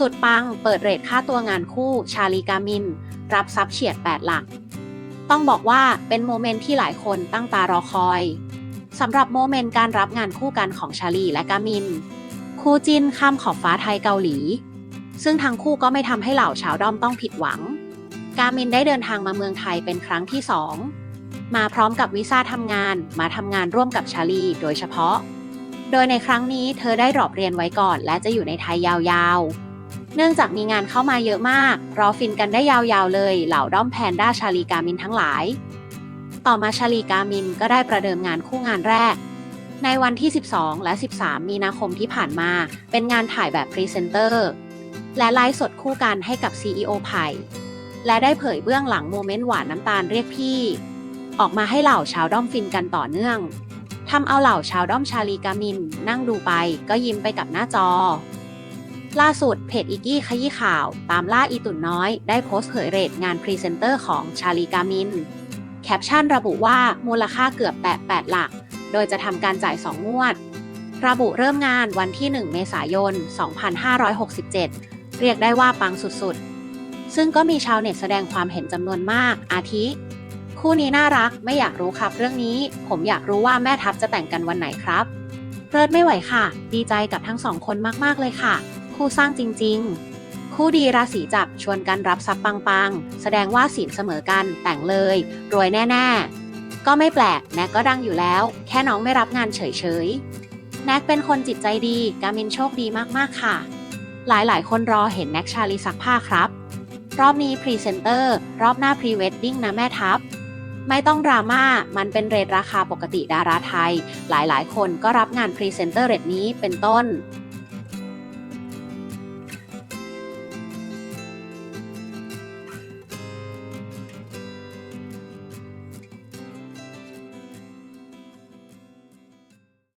สุดปังเปิดเรทค่าตัวงานคู่ชาลีกามิน รับทรัพย์เฉียด 8 หลัก ต้องบอกว่าเป็นโมเมนต์ที่หลายคนตั้งตารอคอยสำหรับโมเมนต์การรับงานคู่กันของชาลีและกามิน คู่จินข้ามขอบฟ้าไทยเกาหลี ซึ่งทั้งคู่ก็ไม่ทำให้เหล่าชาวด้อมต้องผิดหวัง กามินได้เดินทางมาเมืองไทยเป็นครั้งที่สองมาพร้อมกับวีซ่าทำงานมาทำงานร่วมกับชาลีโดยเฉพาะ โดยในครั้งนี้เธอได้ดรอปเรียนไว้ก่อน และจะอยู่ในไทยยาวๆ เนื่องจากมีงานเข้ามาเยอะมาก รอฟินกันได้ยาวๆเลย เหล่าด้อมแพนด้าชาลีกามินทั้งหลาย ต่อมาชาลีกามินก็ได้ประเดิมงานคู่งานแรก ในวันที่ 12 และ 13 มีนาคมที่ผ่านมา เป็นงานถ่ายแบบพรีเซนเตอร์ และไลฟ์สดคู่กันให้กับ CEO ไผ่และได้เผยเบื้องหลังโมเมนต์หวานน้ำตาลเรียกพี่ ออกมาให้เหล่าชาวด้อมฟินกันต่อเนื่องทำเอาเหล่าชาวด้อมชาลีกามิน นั่งดูไปก็ยิ้มไปกับหน้าจอ ล่าสุดเพจอีกี้ขยี้ข่าว ตามล่าอีตุ่นน้อย ได้โพสต์เผยเรทงานพรีเซนเตอร์ของชาลีกามิน แคปชั่นระบุว่ามูลค่าเกือบแตะ8หลัก โดยจะทำการจ่าย 2 งวด ระบุเริ่มงานวันที่ 1 เมษายน 2567 เรียกได้ว่าปังสุดๆ ซึ่งก็มีชาวเน็ตแสดงความเห็นจำนวนมาก อาทิ คู่นี้น่ารักไม่อยากรู้ครับเรื่องนี้ ผมอยากรู้ว่าแม่ทัพจะแต่งกันวันไหนครับเลิศไม่ไหวค่ะ ดีใจกับทั้งสองคนมากๆเลยค่ะ คู่สร้างจริง ๆ คู่ดีราศีจับชวนกันรับทรัพย์ปังๆ แสดงว่าสินเสมอกันแต่งเลย รวยแน่ๆ ก็ไม่แปลกแน็กก็ดังอยู่แล้ว แค่น้องไม่รับงานเฉยๆ แน็กเป็นคนจิตใจดีกามินโชคดีมากๆค่ะ หลายๆ คนรอเห็นแน็กชาลีซักผ้าครับ รอบนี้พรีเซนเตอร์รอบหน้าพรีเวดดิ้งนะแม่ทัพไม่ต้องดราม่า มันเป็นเรทราคาปกติดาราไทย หลายๆ คนก็รับงานพรีเซนเตอร์เรทนี้เป็นต้น